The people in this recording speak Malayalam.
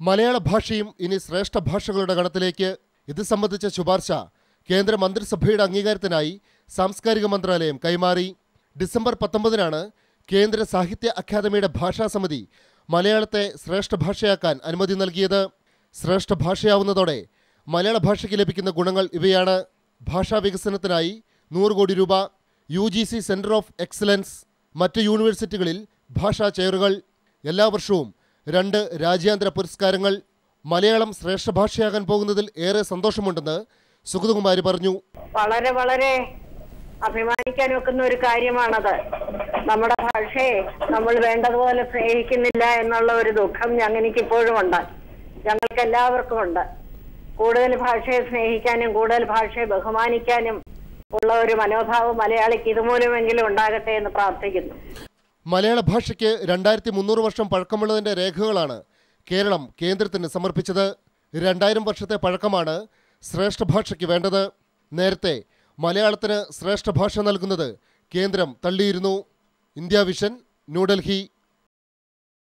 മലയാള ഭാഷയും ഇനി ശ്രേഷ്ഠ ഭാഷകളുടെ ഗണത്തിലേക്ക് ഇത് സംബന്ധിച്ച ശുപാർശ കേന്ദ്ര മന്ത്രിസഭയുടെ അംഗീകാരത്തിനായി സാംസ്കാരിക മന്ത്രാലയം കൈമാറി. ഡിസംബർ പത്തൊമ്പതിനാണ് കേന്ദ്ര സാഹിത്യ അക്കാദമിയുടെ ഭാഷാ സമിതി മലയാളത്തെ ശ്രേഷ്ഠ ഭാഷയാക്കാൻ അനുമതി നൽകിയത്. ശ്രേഷ്ഠ ഭാഷയാവുന്നതോടെ മലയാള ഭാഷയ്ക്ക് ലഭിക്കുന്ന ഗുണങ്ങൾ ഇവയാണ്. ഭാഷാ വികസനത്തിനായി നൂറ് കോടി രൂപ U G C centre of excellence മറ്റ് യൂണിവേഴ്സിറ്റികളിൽ ഭാഷാ ചെയറുകൾ. എല്ലാ വർഷവും രണ്ട് രാജ്യാന്തര പുരസ്കാരങ്ങൾ മലയാളം ശ്രേഷ്ഠ ഭാഷയാകാൻ പോകുന്നതിൽ ഏറെ സന്തോഷമുണ്ടെന്ന് സുഗതകുമാരി പറഞ്ഞു. വളരെ വളരെ അഭിമാനിക്കാൻ വെക്കുന്ന ഒരു കാര്യമാണത്. നമ്മുടെ ഭാഷയെ നമ്മൾ വേണ്ടതുപോലെ സ്നേഹിക്കുന്നില്ല എന്നുള്ള ഒരു ദുഃഖം ഞങ്ങൾക്ക് ഇപ്പോഴും ഉണ്ട്. ഞങ്ങൾക്ക് എല്ലാവർക്കും ഉണ്ട്. കൂടുതൽ ഭാഷയെ സ്നേഹിക്കാനും കൂടുതൽ ഭാഷയെ ബഹുമാനിക്കാനും ഉള്ള ഒരു മനോഭാവം മലയാളിക്ക് ഇതുമൂലമെങ്കിലും ഉണ്ടാകട്ടെ എന്ന് പ്രാർത്ഥിക്കുന്നു. മലയാള ഭാഷയ്ക്ക് രണ്ടായിരത്തി മുന്നൂറ് വർഷം പഴക്കമുള്ളതിന്റെ രേഖകളാണ് കേരളം കേന്ദ്രത്തിന് സമർപ്പിച്ചത്. രണ്ടായിരം വർഷത്തെ പഴക്കമാണ് ശ്രേഷ്ഠ ഭാഷയ്ക്ക് വേണ്ടത്. നേരത്തെ മലയാളത്തിന് ശ്രേഷ്ഠ ഭാഷ നൽകുന്നത് കേന്ദ്രം തള്ളിയിരുന്നു. India vision New Delhi.